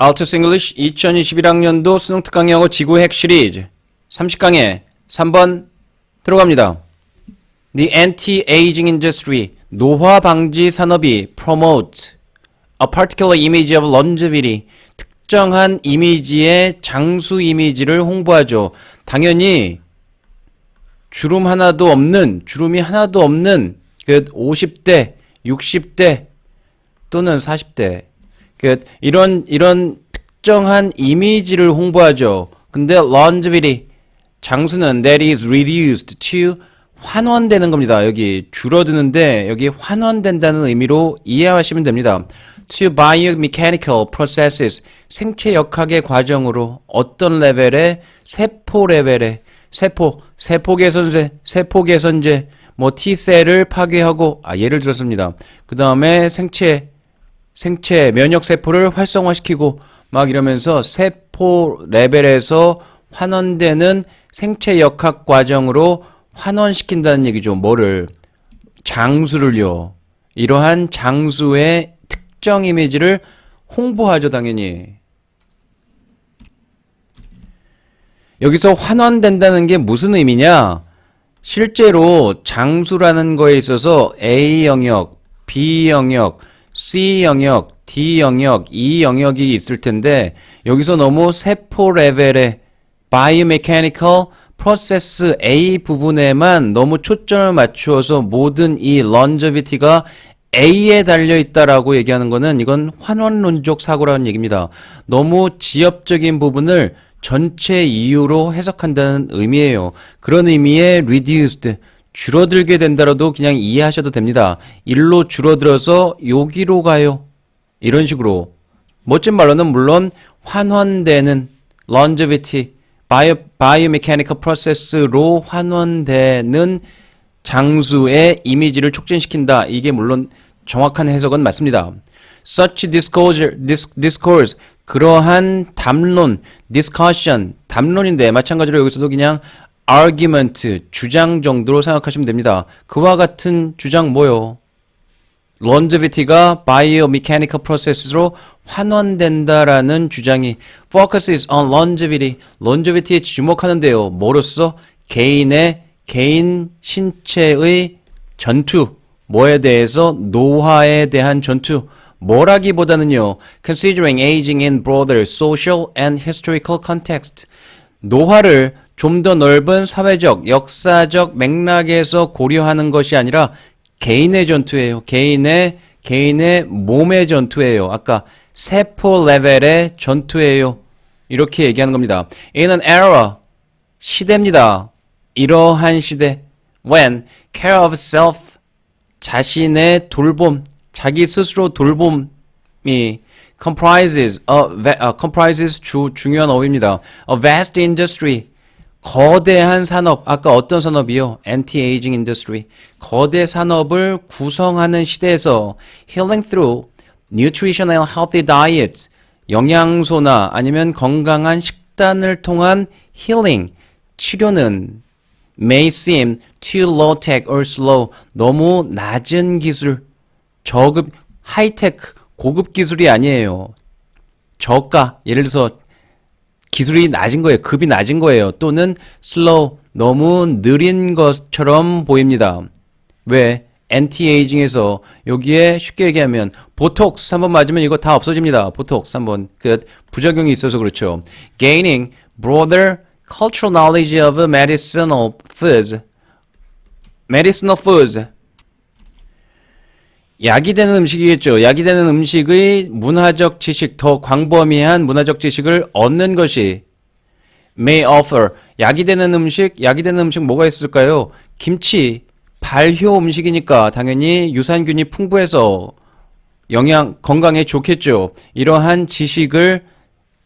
Altus English 2021학년도 수능 특강 영어 지구 핵 시리즈 30강에 3번 들어갑니다. The anti-aging industry 노화 방지 산업이 promote a particular image of longevity 특정한 이미지의 장수 이미지를 홍보하죠. 당연히 주름 하나도 없는 주름이 하나도 없는 그 50대, 60대 또는 40대 그 이런 이런 특정한 이미지를 홍보하죠. 근데 longevity 장수는 that is reduced to 환원되는 겁니다. 여기 줄어드는데 여기 환원된다는 의미로 이해하시면 됩니다. to biomechanical processes 생체 역학의 과정으로 어떤 레벨의 세포 레벨의 세포 세포 개선제 세포 개선제 뭐 T셀을 파괴하고 아 예를 들었습니다. 그 다음에 생체 생체 면역 세포를 활성화시키고 막 이러면서 세포 레벨에서 환원되는 생체 역학 과정으로 환원시킨다는 얘기죠. 뭐를 장수를요. 이러한 장수의 특정 이미지를 홍보하죠, 당연히. 여기서 환원된다는 게 무슨 의미냐? 실제로 장수라는 거에 있어서 A 영역, B 영역, C 영역, D 영역, E 영역이 있을 텐데 여기서 너무 세포 레벨의 biomechanical process A 부분에만 너무 초점을 맞추어서 모든 이 longevity가 A에 달려 있다라고 얘기하는 거는 이건 환원론적 사고라는 얘기입니다. 너무 지엽적인 부분을 전체 이유로 해석한다는 의미예요. 그런 의미의 reduced 줄어들게 된다라도 그냥 이해하셔도 됩니다. 일로 줄어들어서 여기로 가요. 이런 식으로 멋진 말로는 물론 환원되는 longevity, bio, biomechanical process로 환원되는 장수의 이미지를 촉진시킨다. 이게 물론 정확한 해석은 맞습니다. Such discourse, dis, discourse 그러한 담론, discussion, 담론인데 마찬가지로 여기서도 그냥 argument, 주장 정도로 생각하시면 됩니다. 그와 같은 주장 뭐요? longevity가 biomechanical process로 환원된다라는 주장이 focuses on longevity, longevity에 주목하는데요. 뭐로써? 개인의 개인 신체의 전투, 뭐에 대해서 노화에 대한 전투, 뭐라기보다는요. considering aging in broader social and historical context. 노화를 좀 더 넓은 사회적, 역사적 맥락에서 고려하는 것이 아니라 개인의 전투예요. 개인의 개인의 몸의 전투예요. 아까 세포 레벨의 전투예요. 이렇게 얘기하는 겁니다. In an era 시대입니다. 이러한 시대 when care of self 자신의 돌봄 자기 스스로 돌봄이 comprises a, va- 아, comprises 주 중요한 어휘입니다. A vast industry 거대한 산업 아까 어떤 산업이요? anti-aging industry 거대 산업을 구성하는 시대에서 healing through nutrition and healthy diets 영양소나 아니면 건강한 식단을 통한 healing 치료는 may seem too low tech or slow 너무 낮은 기술 저급 하이테크 고급 기술이 아니에요. 저가 예를 들어서 기술이 낮은 거예요. 급이 낮은 거예요. 또는 slow 너무 느린 것처럼 보입니다. 왜? 엔티에이징에서 여기에 쉽게 얘기하면 보톡스 한번 맞으면 이거 다 없어집니다. 보톡스 한번 그 부작용이 있어서 그렇죠. Gaining broader cultural knowledge of medicinal foods. medicinal foods 약이 되는 음식이겠죠. 약이 되는 음식의 문화적 지식, 더 광범위한 문화적 지식을 얻는 것이 may offer. 약이 되는 음식, 약이 되는 음식 뭐가 있을까요? 김치, 발효 음식이니까 당연히 유산균이 풍부해서 영양, 건강에 좋겠죠. 이러한 지식을,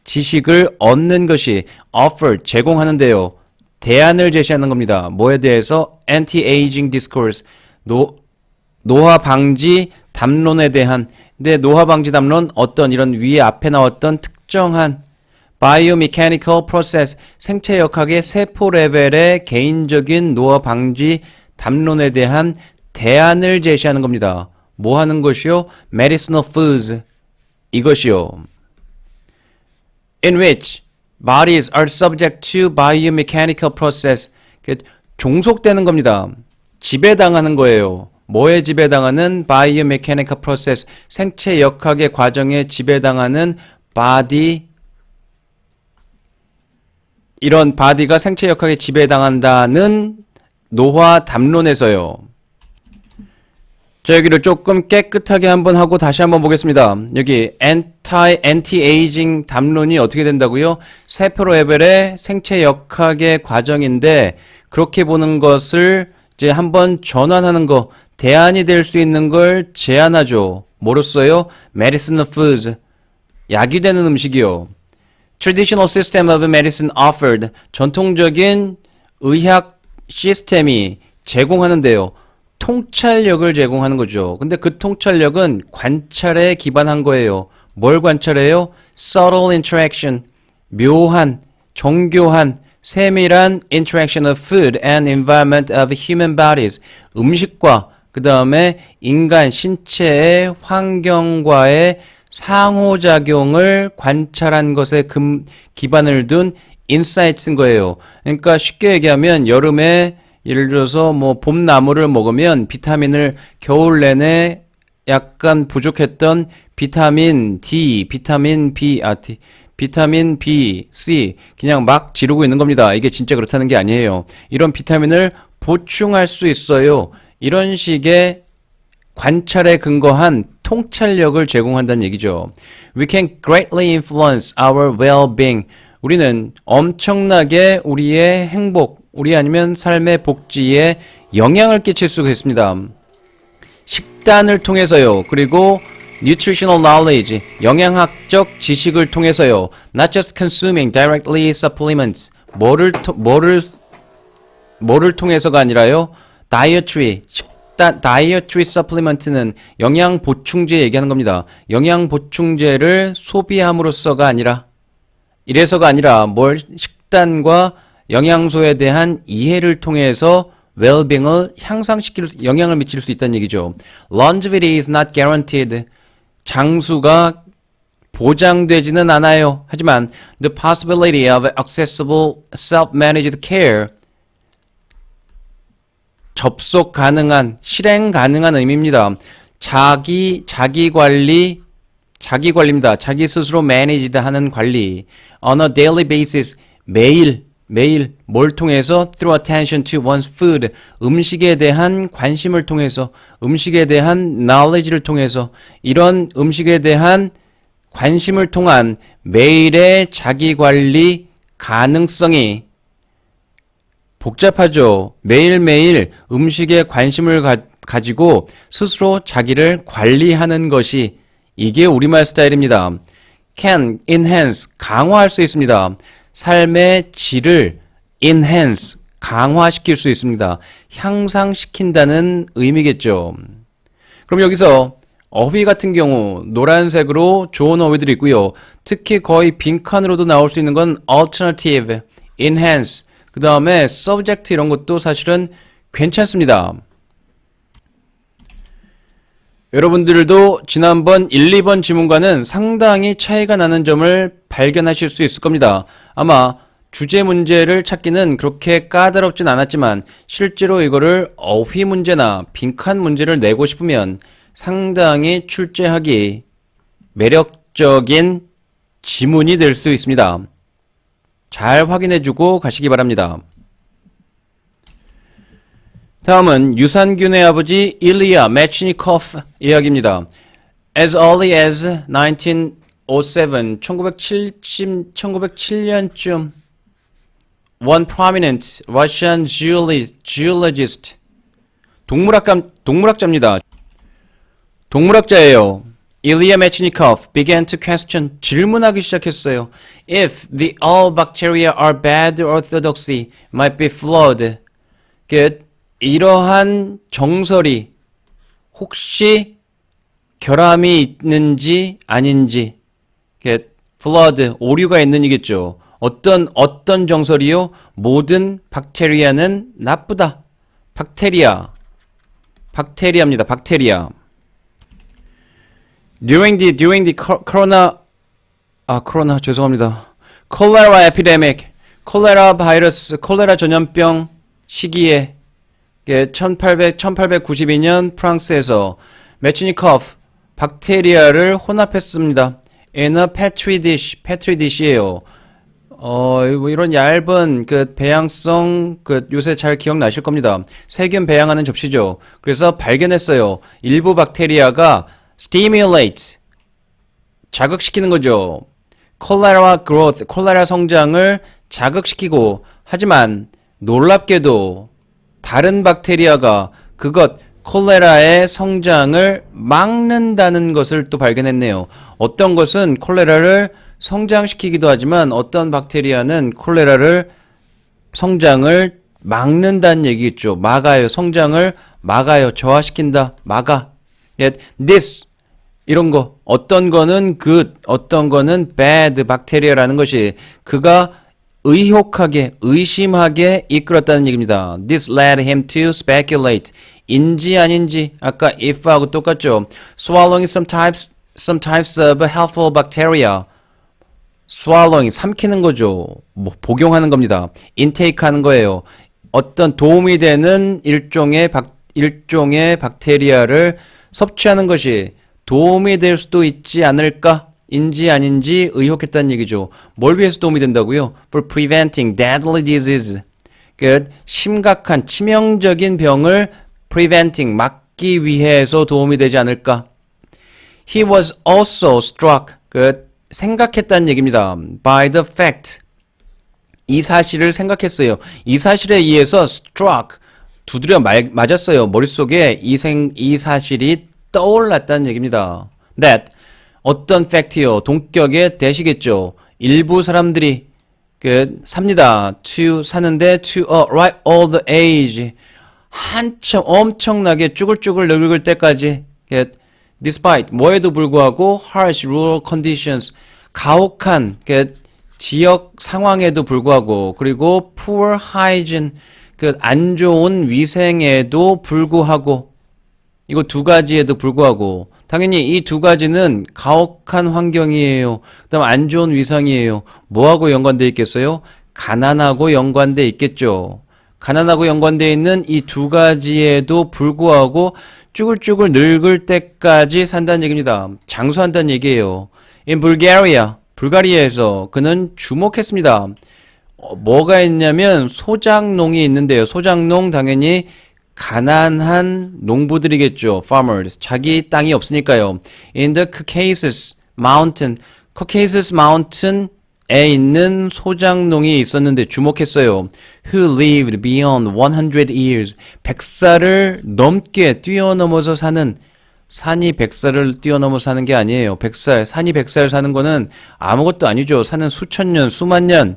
지식을 얻는 것이 offer, 제공하는데요. 대안을 제시하는 겁니다. 뭐에 대해서? anti-aging discourse. 노, 노화 방지 담론에 대한 근데 노화 방지 담론 어떤 이런 위에 앞에 나왔던 특정한 biomechanical process 생체 역학의 세포 레벨의 개인적인 노화 방지 담론에 대한 대안을 제시하는 겁니다. 뭐 하는 것이요? medicinal foods 이것이요. in which bodies are subject to biomechanical process. 그 종속되는 겁니다. 지배당하는 거예요. 뭐에 지배당하는 biomechanical process. 생체 역학의 과정에 지배당하는 body 이런 바디가 생체 역학에 지배당한다는 노화 담론에서요. 자, 여기를 조금 깨끗하게 한번 하고 다시 한번 보겠습니다. 여기 anti anti-aging 담론이 어떻게 된다고요? 세포로 레벨의 생체 역학의 과정인데 그렇게 보는 것을 이제 한번 전환하는 거 대안이 될 수 있는 걸 제안하죠. 뭐로써요? medicine foods 약이 되는 음식이요. traditional system of medicine offered 전통적인 의학 시스템이 제공하는데요. 통찰력을 제공하는 거죠. 근데 그 통찰력은 관찰에 기반한 거예요. 뭘 관찰해요? subtle interaction, 묘한, 정교한, 세밀한 interaction of food and environment of human bodies. 음식과 그 다음에 인간 신체의 환경과의 상호작용을 관찰한 것에 금, 기반을 둔 인사이트인 거예요. 그러니까 쉽게 얘기하면 여름에 예를 들어서 뭐 봄나무를 먹으면 비타민을 겨울 내내 약간 부족했던 비타민 D, 비타민 B, 아, D, 비타민 B, C 그냥 막 지르고 있는 겁니다. 이게 진짜 그렇다는 게 아니에요. 이런 비타민을 보충할 수 있어요. 이런 식의 관찰에 근거한 통찰력을 제공한다는 얘기죠. We can greatly influence our well-being. 우리는 엄청나게 우리의 행복, 우리 아니면 삶의 복지에 영향을 끼칠 수가 있습니다. 식단을 통해서요. 그리고 nutritional knowledge, 영양학적 지식을 통해서요. Not just consuming directly supplements. 뭐를 토- 뭐를 뭐를 통해서가 아니라요. dietary 식단 dietary supplement는 영양 보충제 얘기하는 겁니다. 영양 보충제를 소비함으로써가 아니라 이래서가 아니라 뭘 식단과 영양소에 대한 이해를 통해서 well-being을 향상시킬 수- 영향을 미칠 수 있다는 얘기죠. Longevity is not guaranteed. 장수가 보장되지는 않아요. 하지만 the possibility of accessible self-managed care 접속 가능한, 실행 가능한 의미입니다. 자기, 자기 관리, 자기 관리입니다. 자기 스스로 managed 하는 관리. On a daily basis, 매일, 매일 뭘 통해서 through attention to one's food 음식에 대한 관심을 통해서 음식에 대한 knowledge를 통해서 이런 음식에 대한 관심을 통한 매일의 자기 관리 가능성이 복잡하죠. 매일매일 음식에 관심을 가, 가지고 스스로 자기를 관리하는 것이 이게 우리말 스타일입니다. can enhance 강화할 수 있습니다. 삶의 질을 enhance 강화시킬 수 있습니다. 향상시킨다는 의미겠죠. 그럼 여기서 어휘 같은 경우 노란색으로 좋은 어휘들이 있고요. 특히 거의 빈칸으로도 나올 수 있는 건 alternative, enhance, 그 다음에 subject 이런 것도 사실은 괜찮습니다. 여러분들도 지난번 1, 2번 지문과는 상당히 차이가 나는 점을 발견하실 수 있을 겁니다. 아마 주제 문제를 찾기는 그렇게 까다롭진 않았지만 실제로 이거를 어휘 문제나 빈칸 문제를 내고 싶으면 상당히 출제하기 매력적인 지문이 될 수 있습니다. 잘 확인해주고 가시기 바랍니다. 다음은 유산균의 아버지 일리아 매치니코프 이야기입니다. As early as 1907, 1970, 1907년쯤 one prominent Russian zoologist 동물학감 동물학자입니다. 동물학자예요. 일리아 메치니코프 began to question 질문하기 시작했어요. If the all bacteria are bad orthodoxy might be flawed. 그 이러한 정설이 혹시 결함이 있는지 아닌지 그 flawed 오류가 있는이겠죠. 어떤 어떤 정설이요? 모든 박테리아는 나쁘다. 박테리아 박테리아입니다. 박테리아. During the during the co- corona 아 코로나 죄송합니다. 콜레라 에피데믹, 콜레라 바이러스, 콜레라 전염병 시기에 1800, 1892년 프랑스에서 메치니코프 박테리아를 혼합했습니다. in a petri dish, petri dish예요. 어, 뭐 이런 얇은 그 배양성 그 요새 잘 기억나실 겁니다. 세균 배양하는 접시죠. 그래서 발견했어요. 일부 박테리아가 stimulate 자극시키는 거죠. 콜레라 growth, 콜레라 성장을 자극시키고 하지만 놀랍게도 다른 박테리아가 그것 콜레라의 성장을 막는다는 것을 또 발견했네요. 어떤 것은 콜레라를 성장시키기도 하지만 어떤 박테리아는 콜레라를 성장을 막는다는 얘기겠죠. 막아요. 성장을 막아요. 저하시킨다. 막아. Yet this 이런 거 어떤 거는 good, 어떤 거는 bad 박테리아라는 것이 그가 의혹하게 의심하게 이끌었다는 얘기입니다. This led him to speculate. 인지 아닌지 아까 if하고 똑같죠. Swallowing some types some types of helpful bacteria. swallowing 삼키는 거죠. 뭐 복용하는 겁니다. intake 하는 거예요. 어떤 도움이 되는 일종의 박 일종의 박테리아를 섭취하는 것이 도움이 될 수도 있지 않을까? 인지 아닌지 의혹했다는 얘기죠. 뭘 위해서 도움이 된다고요? For preventing deadly disease. 그 심각한 치명적인 병을 preventing 막기 위해서 도움이 되지 않을까? He was also struck. 그 생각했다는 얘기입니다. By the fact. 이 사실을 생각했어요. 이 사실에 의해서 struck 두드려 말, 맞았어요. 머릿속에 이, 생, 이 사실이 떠올랐다는 얘기입니다. That 어떤 팩트요. 동격에 대시겠죠. 일부 사람들이 그 삽니다. to 사는데 to a right old age 한참 엄청나게 쭈글쭈글 늙을 때까지 get despite 뭐에도 불구하고 harsh rural conditions 가혹한 그 지역 상황에도 불구하고 그리고 poor hygiene 그 안 좋은 위생에도 불구하고 이거 두 가지에도 불구하고 당연히 이 두 가지는 가혹한 환경이에요. 그다음 안 좋은 위상이에요. 뭐하고 연관돼 있겠어요? 가난하고 연관돼 있겠죠. 가난하고 연관돼 있는 이 두 가지에도 불구하고 쭈글쭈글 늙을 때까지 산다는 얘기입니다. 장수한다는 얘기예요. In Bulgaria, 불가리아에서 그는 주목했습니다. 어, 뭐가 있냐면 소작농이 있는데요. 소작농 당연히 가난한 농부들이겠죠. farmers. 자기 땅이 없으니까요. In the Caucasus Mountain. Caucasus Mountain에 있는 소작농이 있었는데 주목했어요. Who lived beyond 100 years. 100살을 넘게 뛰어넘어서 사는 산이 100살을 뛰어넘어 사는 게 아니에요. 100살, 산이 100살 사는 거는 아무것도 아니죠. 사는 수천 년, 수만 년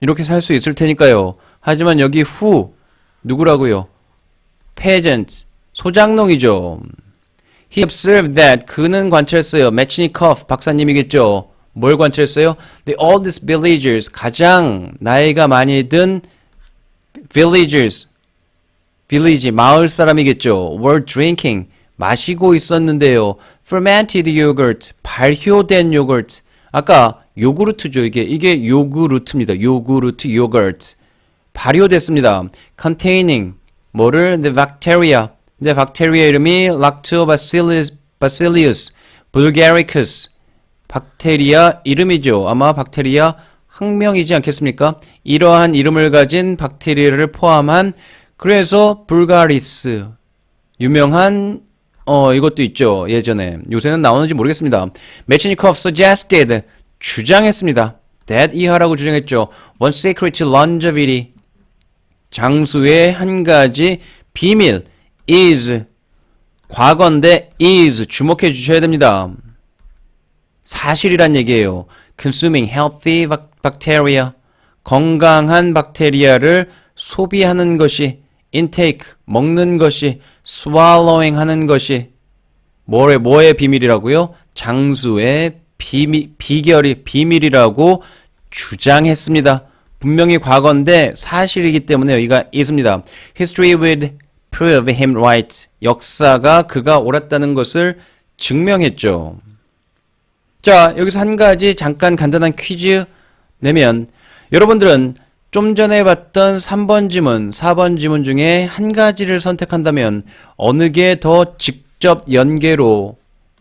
이렇게 살 수 있을 테니까요. 하지만 여기 후 누구라고요? peasants 소장농이죠. He observed that 그는 관찰했어요. 메치니코프 박사님이겠죠. 뭘 관찰했어요? The oldest villagers 가장 나이가 많이 든 villagers village 마을 사람이겠죠. were drinking 마시고 있었는데요. fermented yogurt 발효된 요거트 아까 요구르트죠. 이게 이게 요구르트입니다. 요구르트 요거트 발효됐습니다. containing 뭐를 the bacteria the bacteria 이름이 lactobacillus bacillus bulgaricus 박테리아 이름이죠. 아마 박테리아 학명이지 않겠습니까? 이러한 이름을 가진 박테리아를 포함한 그래서 불가리스 유명한 어 이것도 있죠. 예전에 요새는 나오는지 모르겠습니다. 메치니코프 suggested 주장했습니다. that 이하라고 주장했죠. One secret longevity 장수의 한 가지 비밀 is 과거인데 is 주목해 주셔야 됩니다. 사실이란 얘기예요. consuming healthy bacteria 건강한 박테리아를 소비하는 것이 intake 먹는 것이 swallowing 하는 것이 뭐의 뭐의 비밀이라고요? 장수의 비미, 비결이 비밀이라고 주장했습니다. 분명히 과거인데 사실이기 때문에 여기가 있습니다. History would prove him right. 역사가 그가 옳았다는 것을 증명했죠. 자, 여기서 한 가지 잠깐 간단한 퀴즈 내면 여러분들은 좀 전에 봤던 3번 지문, 4번 지문 중에 한 가지를 선택한다면 어느 게 더 직접 연계로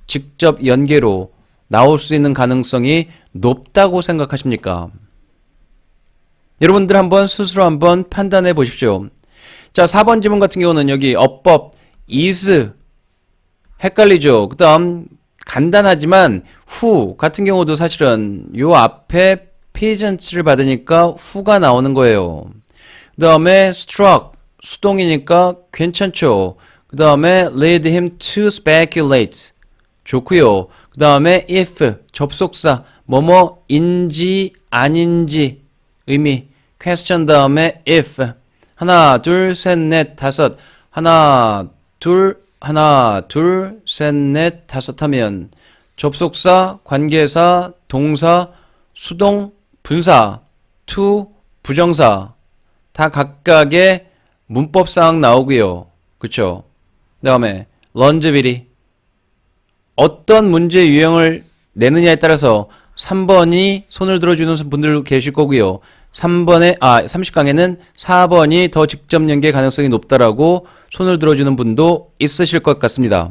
직접 연계로 나올 수 있는 가능성이 높다고 생각하십니까? 여러분들 한번 스스로 한번 판단해 보십시오. 자, 4번 지문 같은 경우는 여기 어법 is 헷갈리죠. 그 다음 간단하지만 후 같은 경우도 사실은 요 앞에 peasants를 받으니까 후가 나오는 거예요. 그 다음에 struck 수동이니까 괜찮죠. 그 다음에 lead him to speculate 좋고요. 그 다음에 if 접속사 뭐뭐 인지 아닌지 의미 question 다음에 if 하나 둘 셋 넷 다섯 하나 둘 하나 둘 셋 넷 다섯 하면 접속사 관계사 동사 수동 분사 to 부정사 다 각각의 문법 사항 나오고요. 그쵸? 그다음에 런즈비리 어떤 문제 유형을 내느냐에 따라서 3번이 손을 들어주는 분들 계실 거고요. 3번에 아 30강에는 4번이 더 직접 연계 가능성이 높다라고 손을 들어주는 분도 있으실 것 같습니다.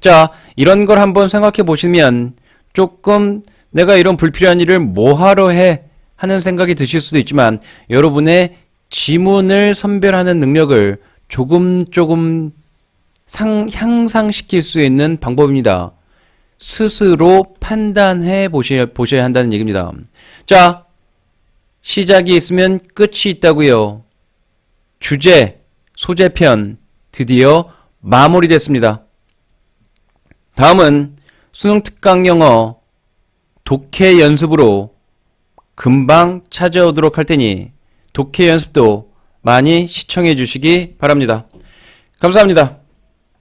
자, 이런 걸 한번 생각해 보시면 조금 내가 이런 불필요한 일을 뭐하러 해 하는 생각이 드실 수도 있지만 여러분의 지문을 선별하는 능력을 조금 조금 상, 향상시킬 수 있는 방법입니다. 스스로 판단해 보셔야, 보셔야 한다는 얘기입니다. 자, 시작이 있으면 끝이 있다고요. 주제, 소재편 드디어 마무리됐습니다. 다음은 수능 특강 영어 독해 연습으로 금방 찾아오도록 할 테니 독해 연습도 많이 시청해 주시기 바랍니다. 감사합니다.